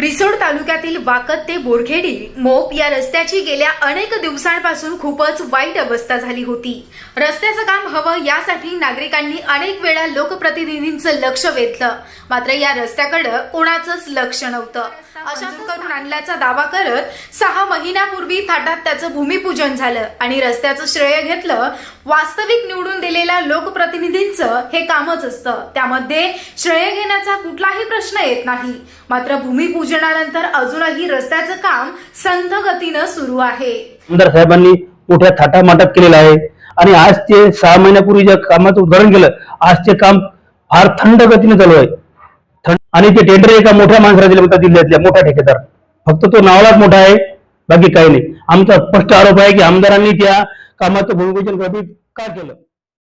रिसोड तालुक्यातील वाकत ते बोरखेडी मोप या रस्त्याची गेल्या अनेक दिवसांपासून खूपच वाईट अवस्था झाली होती. रस्त्याचं काम हवं यासाठी नागरिकांनी अनेक वेळा लोकप्रतिनिधींचं लक्ष वेधलं. मात्र या रस्त्याकडं कोणाचंच लक्ष नव्हतं. अशा करून आणल्याचा दावा करत सहा महिन्यापूर्वी थाटात त्याचं भूमिपूजन झालं आणि रस्त्याचं श्रेय घेतलं वास्तविक निवडून दिलेल्या लोकप्रतिनिधींचं हे कामच असतं. त्यामध्ये श्रेय घेण्याचा कुठलाही प्रश्न येत नाही. मात्र भूमिपूजनानंतर अजूनही रस्त्याचं काम संथ गतीनं सुरू आहे. आमदार साहेबांनी मोठ्या थाटामाटात केलेलं आहे. आणि आज ते सहा महिन्यापूर्वी ज्या कामाचं उदाहरण केलं आज ते काम फार थंड गतीने चालू आहे. आणि ते टेंडर एका मोठ्या माणसाला दिले म्हणतात जिल्ह्यातल्या मोठा ठेकेदार. फक्त तो नावालाच मोठा आहे बाकी काही नाही. आमचा स्पष्ट आरोप आहे की आमदारांनी त्या कामाचं भूमिपूजन कधी का केलं?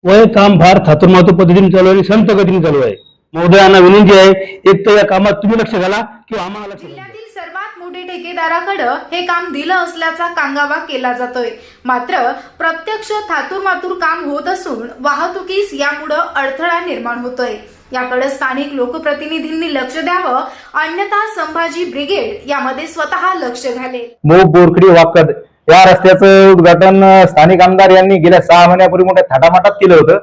वय काम फार थातुरमातू पद्धतीने चालू आहे संत गतीने चालू आहे. महोदयांना विनंती आहे एक तर या कामात तुम्ही लक्ष घाला किंवा आम्हाला लक्ष घाला. जिल्ह्यातील सर्वात मोठे ठेकेदाराकडं हे काम दिलं असल्याचा कांगावा केला जातोय. मात्र प्रत्यक्ष थातूर मातूर काम होत असून वाहतुकीस यामुळं अडथळा निर्माण होतोय. याकडे स्थानिक लोकप्रतिनिधींनी लक्ष द्यावं अन्यथा संभाजी ब्रिगेड यामध्ये स्वतः लक्ष घालेल. मोप बोरखडी वाकद या रस्त्याचं उद्घाटन स्थानिक आमदार यांनी गेल्या सहा महिन्यापूर्वी मोठ्या थाटामाटात केलं होतं.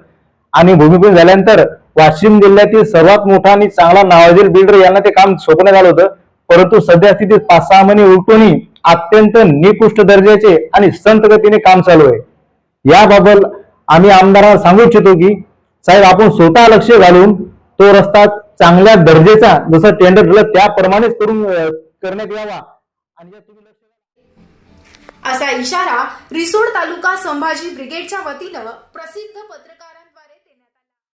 आणि भूमिपूजन झाल्यानंतर वाशिम जिल्ह्यातील सर्वात मोठा आणि चांगला नावाजील बिल्डर यांना ते काम सोपवण्यात आलं होतं. परंतु सध्या स्थितीत पाच सहा महिने उलटूनही अत्यंत निकृष्ट दर्जाचे आणि संत गतीने काम चालू आहे. याबाबत आम्ही आमदारांना सांगू इच्छितो की साहेब आपण स्वतः लक्ष घालून तो रस्ता चांगल्या दर्जेचा जसं टेंडर दिलं त्याप्रमाणेच करून करण्यात यावा. आणि जर तुम्ही लक्ष असा इशारा रिसोड तालुका संभाजी ब्रिगेडच्या वतीनं प्रसिद्ध पत्रकार